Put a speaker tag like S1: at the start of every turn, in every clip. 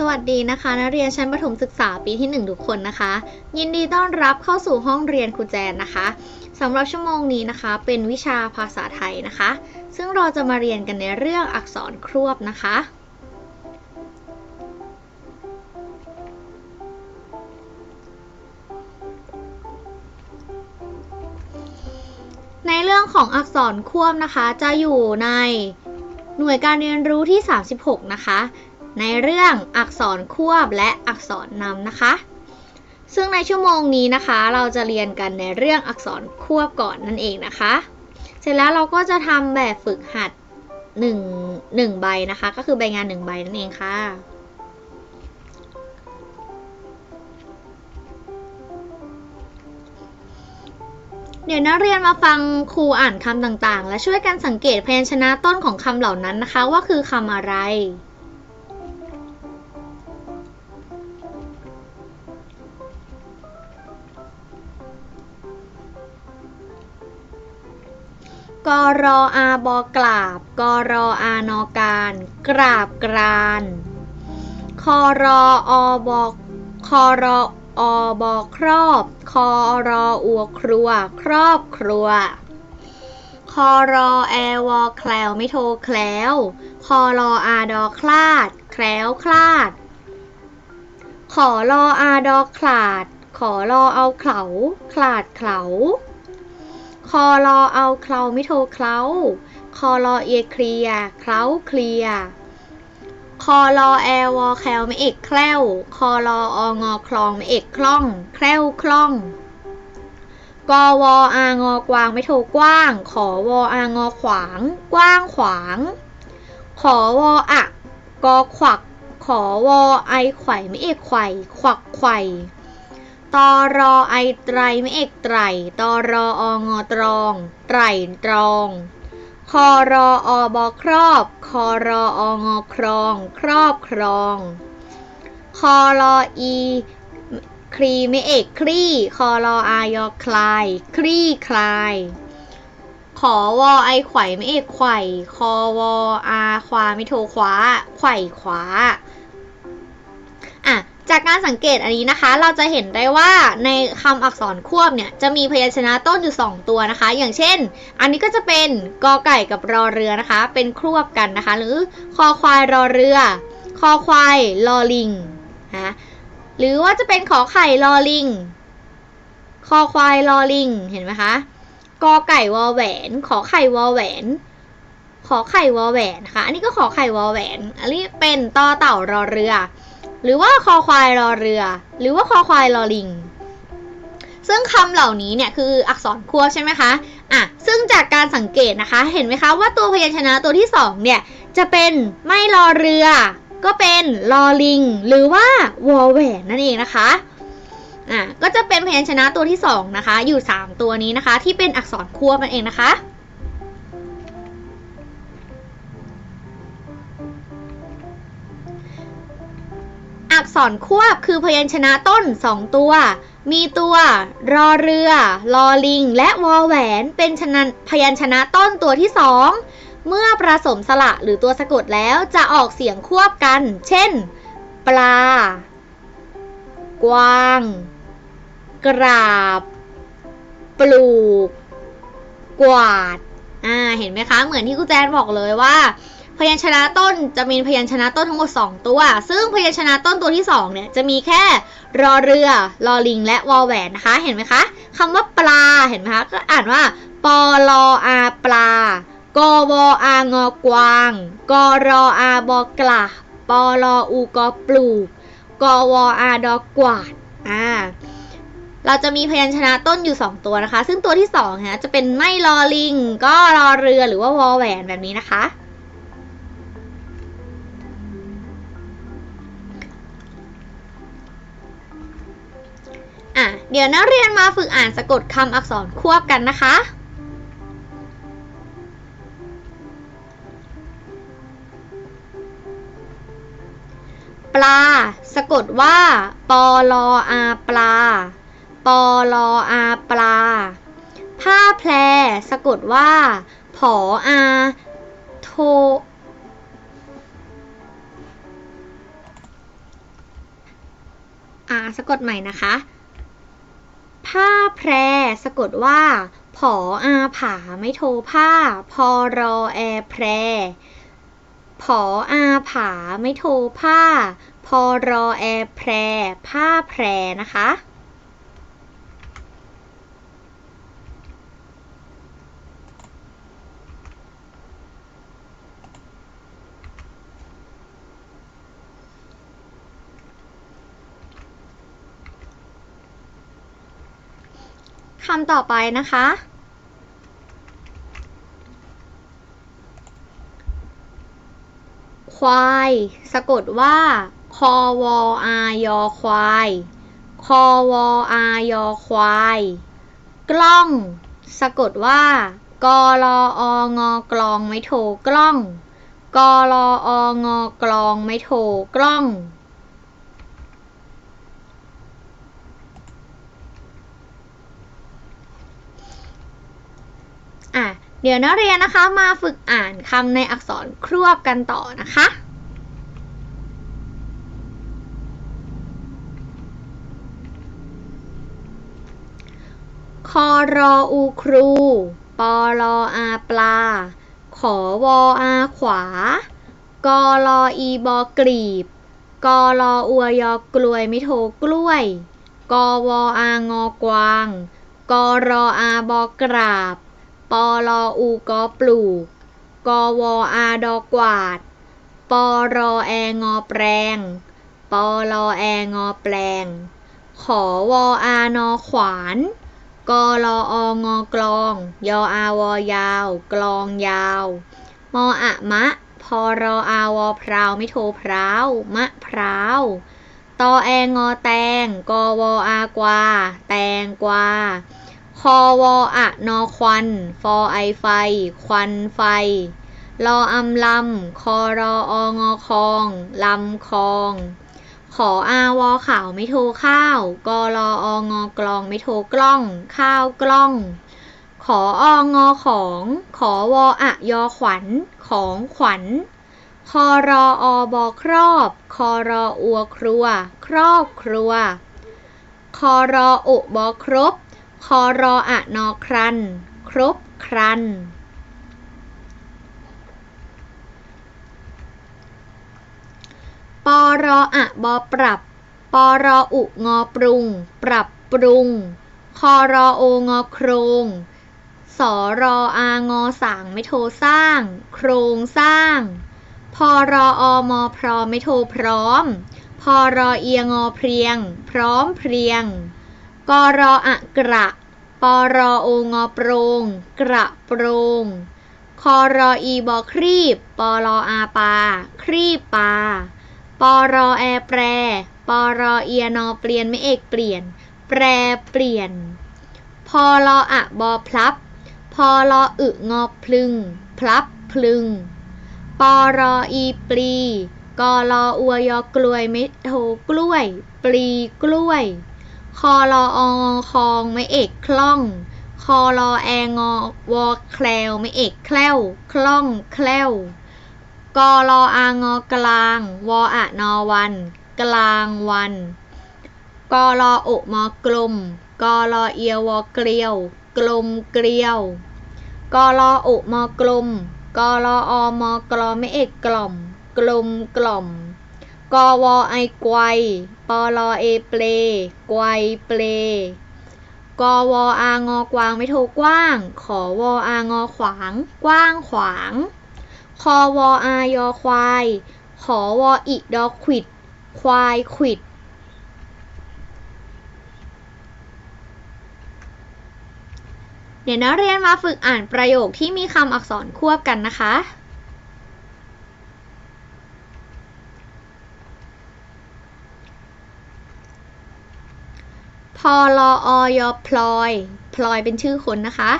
S1: สวัสดีนะคะนักเรียนชั้นประถมศึกษาปีที่ 1 ทุกคนนะคะ ยินดีต้อนรับเข้าสู่ห้องเรียนครูแจนนะคะสำหรับชั่วโมงนี้นะคะ เป็นวิชาภาษาไทยนะคะ ซึ่งเราจะมาเรียนกันในเรื่องอักษรครวบนะคะ ในเรื่องของอักษรควบนะคะจะอยู่ในหน่วยการเรียนรู้ที่ 36 นะคะ ในเรื่องอักษรควบและอักษรนำนะคะ ซึ่งในชั่วโมงนี้นะคะ เราจะเรียนกันในเรื่องอักษรควบก่อนนั่นเองนะคะ เสร็จแล้วเราก็จะทำแบบฝึกหัด1 1ใบนะคะ ก็คือใบงาน 1 ใบนั่นเองค่ะเดี๋ยวนักเรียนมาฟังครูอ่านคำต่างๆ และช่วยกันสังเกตพยัญชนะต้นของคำเหล่านั้นนะคะ ว่าคือคำอะไร กรออาบอกราบ กรออานอการ กราบกรานคอรออบอคอรออบอครอบ คอรออัวครัว ครอบครัว คอรอแอวอแคลวไม่โทรแคล้วคอรออาดอคลาด แคล้วคลาด ขอรออาดอคลาด ขอรอเอาเขา คลาดเขา คอรอเอาเคลาไม่โทรเคล้าคอรอเอเคลียเคล้าเคลียคอรอแอลวอแคลไม่เอกแคล้วคอรอองอคลองไม่เอกคล่อง แคล้วคล่องกวอางอกวางไม่โทรกว้าง ขอวออางอขวาง กว้างขวาง ขอวออะกอขวัก ขอวอไอไข่ไม่เอกไข่ ขวักไข่ ตอรอไอไตรไม่เอกไตรตอรอองอตรอง ไตรตรองคอรออบอครอบคอรอองอครอง ครอบครองคอรออีคลีไม่เอกคลี่คอรออายอคลาย คลี่คลาย ขอวอไอไข่ไม่เอกไข่คอวออาควาไม่โทคว้าไข่ขวา จากการสังเกตอันนี้นะคะ เราจะเห็นได้ว่าในคำอักษรควบเนี่ยจะมีพยัญชนะต้นอยู่ 2 ตัวนะคะ อย่างเช่น อันนี้ก็จะเป็นกอไก่กับรอเรือนะคะ เป็นควบกันนะคะ หรือคอควายรอเรือ คอควายลอลิงนะหรือว่าจะเป็นขอไข่ลอลิง คอควายลอลิง เห็นไหมคะกอไก่วอแหวน ขอไข่วอแหวน ขอไข่วอแหวนนะคะ อันนี้ก็ขอไข่วอแหวน อันนี้เป็นต่อเต่ารอเรือ หรือว่าคอควายรอเรือ หรือว่าคอควายรอลิง ซึ่งคำเหล่านี้เนี่ยคืออักษรควบใช่ไหมคะอะซึ่งจากการสังเกตนะคะ เห็นไหมคะว่าตัวพยัญชนะตัวที่สองเนี่ยจะเป็นไม่รอเรือ ก็เป็นลอลิง หรือว่าวอแหวนนั่นเองนะคะอะก็จะเป็นพยัญชนะตัวที่สองนะคะอยู่ 3 ตัวนี้นะคะ ที่เป็นอักษรควบนั่นเองนะคะ ษรควบคือพยัญชนะต้น2ตัว มีตัว รอเรือ ลอลิง และวอแหวน เป็นชนะพยัญชนะต้นตัวที่2เมื่อประสมสระหรือตัวสะกดแล้วจะออกเสียงควบกัน เช่น ปลา กวาง กราบ ปลูก กวาด อ่า เห็นไหมคะ เหมือนที่ครูแจนบอกเลยว่า พยัญชนะต้นจะมีพยัญชนะต้นทั้งหมด 2 ตัว ซึ่งพยัญชนะต้นตัวที่2เนี่ยจะมีแค่รอเรือรอลิงและวอแหวนนะคะ เห็นไหมคะคำว่าปลาเห็นไหมคะก็อ่านว่าปอลออาปลากวอางอกวางกรออาบอกลาปอลออูกอปลูกกวออาดอกวาดอ่าเราจะมีพยัญชนะต้นอยู่ 2 ตัวนะคะ ซึ่งตัวที่2นะจะเป็นไม่รอลิง ก็รอเรือหรือว่าวอแหวนแบบนี้นะคะ อะ เดี๋ยวนักเรียนมาฝึกอ่านสะกดคำอักษรควบกันนะคะ ปลา สะกดว่าปอลออาปลาปอลออาปลา ผ้าแพร สะกดว่า ผออาโทสะกดใหม่นะคะ ผ้าแพร สะกดว่า ผออาผาไม่โทผ้า พอรอแอแพร ผออาผาไม่โทผ้า พอรอแอแพร ผ้าแพรนะคะ คำต่อไปนะคะ ควาย สะกดว่าคอวออายอควายคอวออายอควาย กล้อง สะกดว่ากอลอองอกลองไม่โทกล้องกอลอองอกลองไม่โทกล้อง เดี๋ยวนักเรียนนะคะมาฝึกอ่านคำในอักษรครวบกันต่อนะคะ คอรออูครู ปอลออาปลา ขอวออาขวา กอลออีบอกรีบ กอลออวยอกลวยไม่โทกล้วย กอวออางอกวาง กอรออาบอกราบ ปอลออูกอปลูก กอวออาดอกวาด ปอรอแองอแปลง ปอลอแองอแปลง ขอวออานอขวาน กอลอองอกลอง ยออาวอยาว กลองยาว มออะมะ พอรออาวอพราวไม่โทพร้าว มะพร้าวตอแองอแตง กอวออากวา แตงกวา คอวออะนอควัน ฟอไอไฟ ควันไฟ รออำลำ คอรอองอคอง ลำคอง ขออาวอขาวไม่โทข้าว กอรอองอกลองไม่โทกล้อง ข้าวกล้อง ขอองอของ ขอวออะยอขวัญ ของขวัญ คอรออบอครอบ คอรออัวครัว ครอบครัว คอรออุบอครบ คอรออะนอครัน ครบครัน ปอรออะบอปรับ ปอรออุงอปรุง ปรับปรุง คอรอโองอโครง สอรออางอสางไม่โทสร้าง โครงสร้าง พอรออมอพรอไม่โทพร้อม พอรอเอียงอเพรียง พร้อมเพรียง กรออะกระ ปรอโองอโปรง กระโปรง คอรออีบอครีบ ปรออาปา ครีบปา ปรอแอแปร ปรอเอียนอเปลี่ยนไม่เอกเปลี่ยน แปรเปลี่ยน พอรออะบอพลับ พอรออึงอพลึง พลับพลึง ปรออีปลีกรออวยอกลวยไม่โทกล้วย ปลีกล้วย คอรอองอคองไม่เอกคล่อง คอรอแองอวอแคลวไม่เอกแคล้วคล่องแคล้วกอรออางอกลาง วออะนอวัน กลางวันกอรออุมอกลมกอรอเอียวอเกลียว กลมเกลียวกอรออุมอกลมกอรออมอกลอไม่เอกกล่อม กลมกล่อม กอวอไอไกวปอลอเอเปลไกวเปลกอวออางอกวางไม่โทกว้าง ขอวออางอขวาง กว้างขวาง คอวออายอควาย ขอวออิดอขวิด ควายขวิด เดี๋ยวนักเรียนมาฝึกอ่านประโยคที่มีคำอักษรควบกันนะคะ พอลออยอพลอย พลอยเป็นชื่อคนนะคะ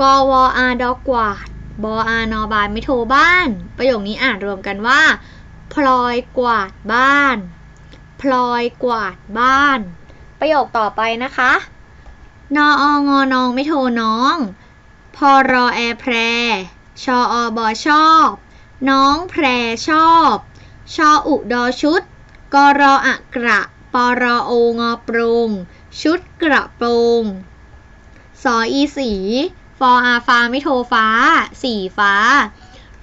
S1: กวอาดอกวาด บออานอบานไม่โทรบ้าน ประโยคนี้อ่านรวมกันว่า พลอยกวาดบ้าน พลอยกวาดบ้าน ประโยคต่อไปนะคะ นอองอนองไม่โทรน้อง พอรอแอแพร ชออบอชอบ น้องแพรชอบ ชออุดอชุด กรออะกระปปรอโองอปรุง ชุดกระโปรงสออีสี ฟออาฟ้าไม่โทฟ้า สีฟ้า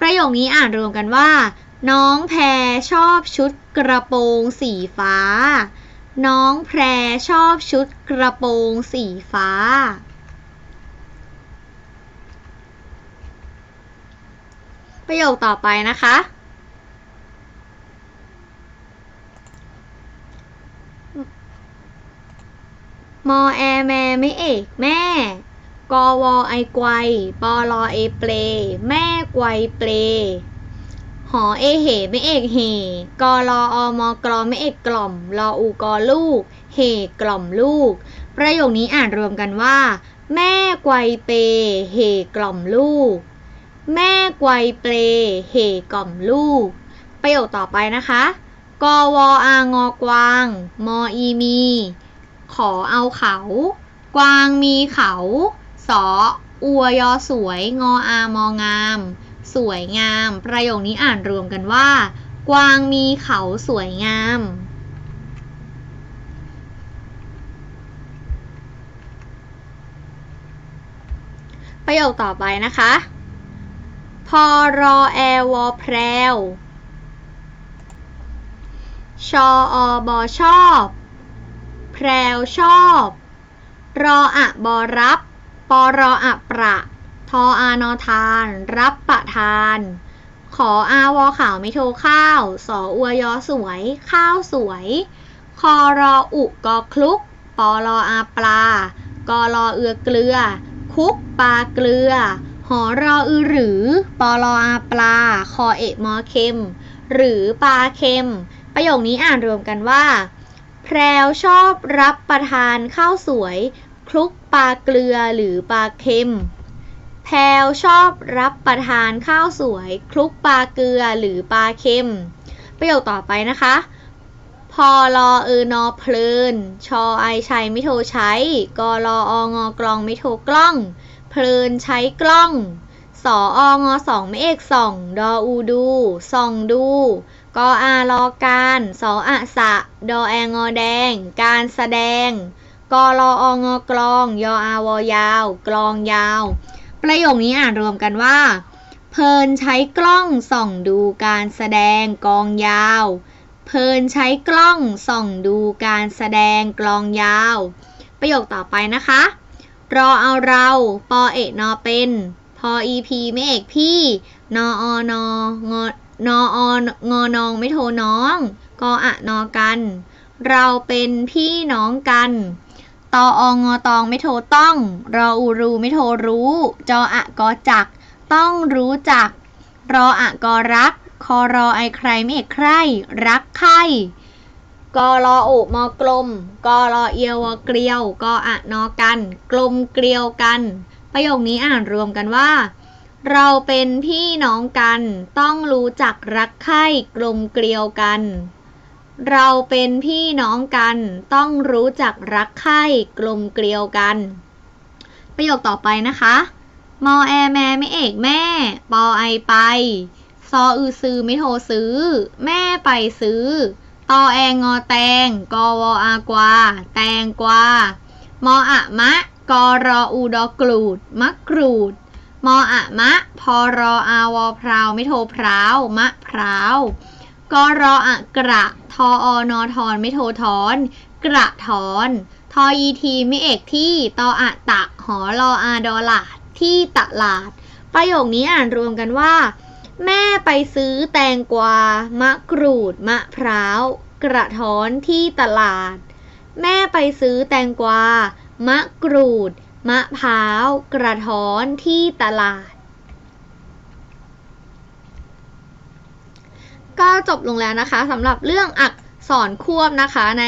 S1: ประโยคนี้อ่านรวมกันว่า น้องแพรชอบชุดกระโปรงสีฟ้า น้องแพรชอบชุดกระโปรงสีฟ้าประโยคต่อไปนะคะ อแอแม่ไม่เอกแม่ กอวอไอไกวปอลอเอเปล แม่ไกวเปล หอเอเหไม่เอกเหกอลออมอกรอไม่เอกกล่อมรออูกอลูก เหกล่อมลูก ประโยคนี้อ่านรวมกันว่า แม่ไกวเปเหกล่อมลูก แม่ไกวเปลเหกล่อมลูก ประโยคต่อไปนะคะกวอางอกวาง มออีมี ขอเอาเขา กวางมีเขา สออัวยอสวยงออามองาม สวยงาม ประโยคนี้อ่านรวมกันว่า กวางมีเขาสวยงาม ประโยคต่อไปนะคะ พอรอแอวอแพรวชออบอชอบ พรวชอบ รออะบอรับ ปอรออะประทออานอทาน รับประทาน ขออาวอขาวไม่โทรข้าว สออวยอสวย ข้าวสวย คอรออุกอคลุก ปอรออาปลากอรอเอือเกลือ คุกปลาเกลือ หอรออือหรือ ปอรออาปลา คอเอะมอเค็ม หรือปลาเค็ม ประโยคนี้อ่านรวมกันว่า แพรวชอบรับประทานข้าวสวยคลุกปลาเกลือหรือปลาเค็ม แพรวชอบรับประทานข้าวสวยคลุกปลาเกลือหรือปลาเค็ม ประโยคต่อไปนะคะ พอรอเออนอเพลิน ชอไอชัยไม่โทรใช้กอรอองอกลองไม่โทรกล้อง เพลินใช้กล้องสอองอสองไม่เอกส่อง ดออูดูส่องดู กออารอการสออะสะ ดอแองอแดง การแสดง กอรอองอกลอง ยออาวอยาว กลองยาว ประโยคนี้อ่านรวมกันว่า เพลินใช้กล้องส่องดูการแสดงกองยาว เพลินใช้กล้องส่องดูการแสดงกลองยาว ประโยคต่อไปนะคะ รอเอาเรา ปอเอกนอเป็น พออีพีไม่เอกพี่ นออนองอ นออนงอนองไม่โทรน้องกออะนอกัน เราเป็นพี่น้องกันตอองอตองไม่โทรต้อง รออูรูไม่โทรรู้ จออะกอจัก ต้องรู้จัก รออะกอรัก คอรอไอใครไม่เอกใคร รักใครกอรอโอมอกลม กอรอเอียววเกลียว กออะนอกัน กลมเกลียวกัน ประโยคนี้อ่านรวมกันว่า เราเป็นพี่น้องกัน ต้องรู้จักรักใคร่กลมเกลียวกัน เราเป็นพี่น้องกัน ต้องรู้จักรักใคร่กลมเกลียวกัน ประโยคต่อไปนะคะ มอแอแม่ไม่เอกแม่ ปอไอไป ซออือซื้อไม่โทรซื้อ แม่ไปซื้อ ตอแองงอแตง กอวออากวา แตงกวา มออะมะ กอรออูดอกรูด มะกรูด มออะมะ พอรออาวอพราว ไม่โทรพร้าว มะพร้าวกอรออะกระ ทออนอทอน ไม่โทรทอน กระทอน ทออีทีไม่เอกที่ ตออะตะ หอรออาดอลาด ที่ตลาด ประโยคนี้อ่านรวมกันว่า แม่ไปซื้อแตงกวา มะกรูด มะพร้าว กระท้อนที่ตลาด แม่ไปซื้อแตงกวา มะกรูด มะพร้าวกระท้อนที่ตลาด ก็จบลงแล้วนะคะสำหรับเรื่องอักษรควบนะคะใน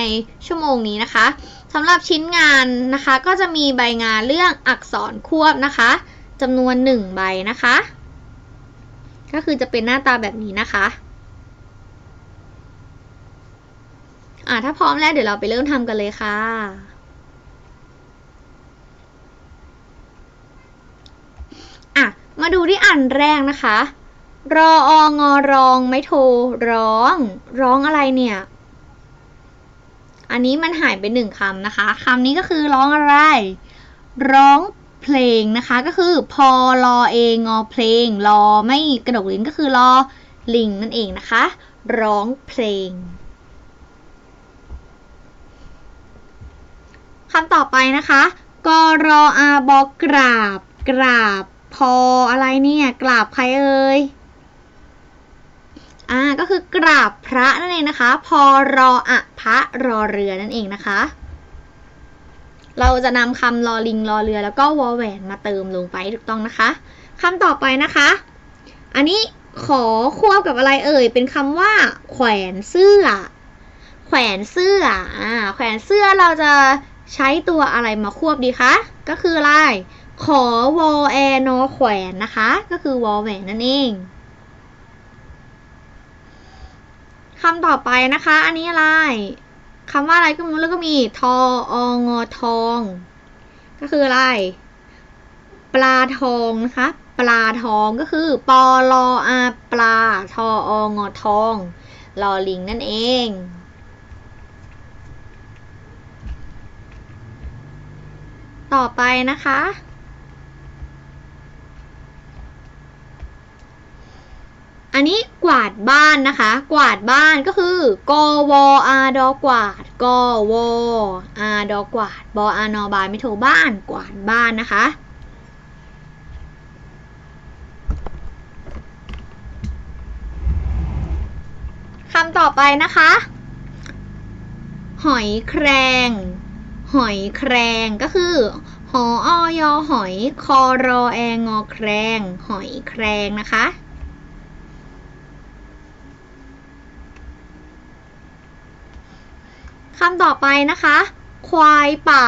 S1: ชั่วโมงนี้นะคะสำหรับชิ้นงานนะคะก็จะมีใบงานเรื่องอักษรควบนะคะจำนวนหนึ่งใบนะคะ ก็คือจะเป็นหน้าตาแบบนี้นะคะอ่าถ้าพร้อมแล้วเดี๋ยวเราไปเริ่มทำกันเลยค่ะ อะ มาดูที่อันแรกนะคะ รอองอรองไม่โทรร้อง ร้องอะไรเนี่ย อันนี้มันหายไปหนึ่งคำนะคะคำนี้ก็คือร้องอะไร ร้องเพลงนะคะ ก็คือพอรอเองอเพลง รอไม่กระดกลิ้นก็คือรอลิงนั่นเองนะคะ ร้องเพลงคำต่อไปนะคะ กรออาบอกกราบ กราบ พออะไรเนี่ยกราบใครเอ่ยอ่าก็คือกราบพระนั่นเองนะคะ พอรออะพระรอเรือนั่นเองนะคะ เราจะนำคำรอลิงรอเรือแล้วก็วอแหวนมาเติมลงไปถูกต้องนะคะคำต่อไปนะคะ อันนี้ขอควบกับอะไรเอ่ย เป็นคำว่า แขวนเสื้อ แขวนเสื้ออ่าแขวนเสื้อเราจะใช้ตัวอะไรมาควบดีคะ ก็คืออะไร ขอวอแอนอแขวนนะคะ ก็คือวอแหวนนั่นเองคำต่อไปนะคะ อันนี้อะไรคำว่าอะไรก็ไมรู้แล้วก็มีทอองอทอง ก็คืออะไร ปลาทองนะคะปลาทองก็คือปอลออาปลาทอองอทองลอลิงนั่นเองต่อไปนะคะ อันนี้กวาดบ้านนะคะ กวาดบ้านก็คือกวอาดอกวาดกวอาดอกวาดบออานอบานไม่โทบ้านกวาดบ้านนะคะ คำต่อไปนะคะ หอยแครง หอยแครงก็คือหออยอหอยคอรอแองอแครง หอยแครงนะคะำต่อไปนะคะ ควายป่า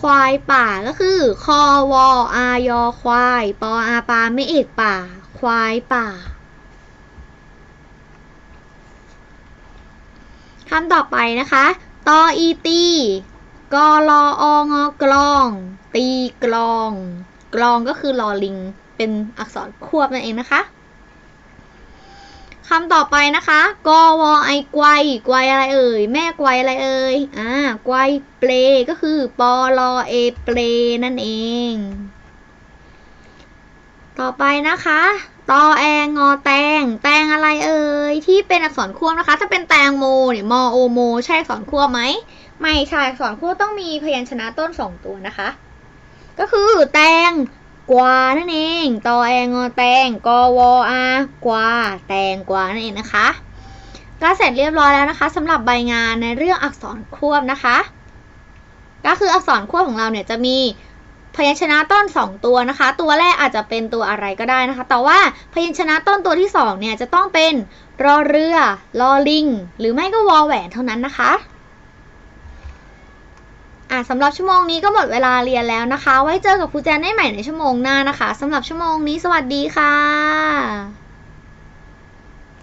S1: ควายป่าก็คือคอวอายอควายปออาปาไม่เอกป่า ควายป่าคำต่อไปนะคะตออีตีกอลอองอกลอง ตีกลอง กลองก็คือลอลิง เป็นอักษรควบนั่นเองนะคะ คำต่อไปนะคะกวอไอไกวไกวอะไรเอ่ย แม่ไกวอะไรเอ่ย อ่าไกวเปลก็คือปอลอเอเปลนั่นเอง ต่อไปนะคะตอแองอแตง แตงอะไรเอ่ย ที่เป็นอักษรควบนะคะ ถ้าเป็นแตงโมเนี่ยมอโอโม ใช่อักษรควบไหม ไม่ใช่อักษรควบต้องมีพยัญชนะต้นสองตัวนะคะ ก็คือแตง กวานั่นเองตอแองอแตงกอวอากวาแตงกวานั่นเองนะคะก็เสร็จเรียบร้อยแล้วนะคะสำหรับใบงานในเรื่องอักษรควบนะคะ ก็คืออักษรควบของเราเนี่ยจะมีพยัญชนะต้น 2 ตัวนะคะ ตัวแรกอาจจะเป็นตัวอะไรก็ได้นะคะ แต่ว่าพยัญชนะต้นตัวที่2เนี่ยจะต้องเป็นรอเรือลอลิง หรือไม่ก็วอแหวนเท่านั้นนะคะ อะสำหรับชั่วโมงนี้ก็หมดเวลาเรียนแล้วนะคะ ไว้เจอกับครูแจนได้ใหม่ในชั่วโมงหน้านะคะสำหรับชั่วโมงนี้สวัสดีค่ะ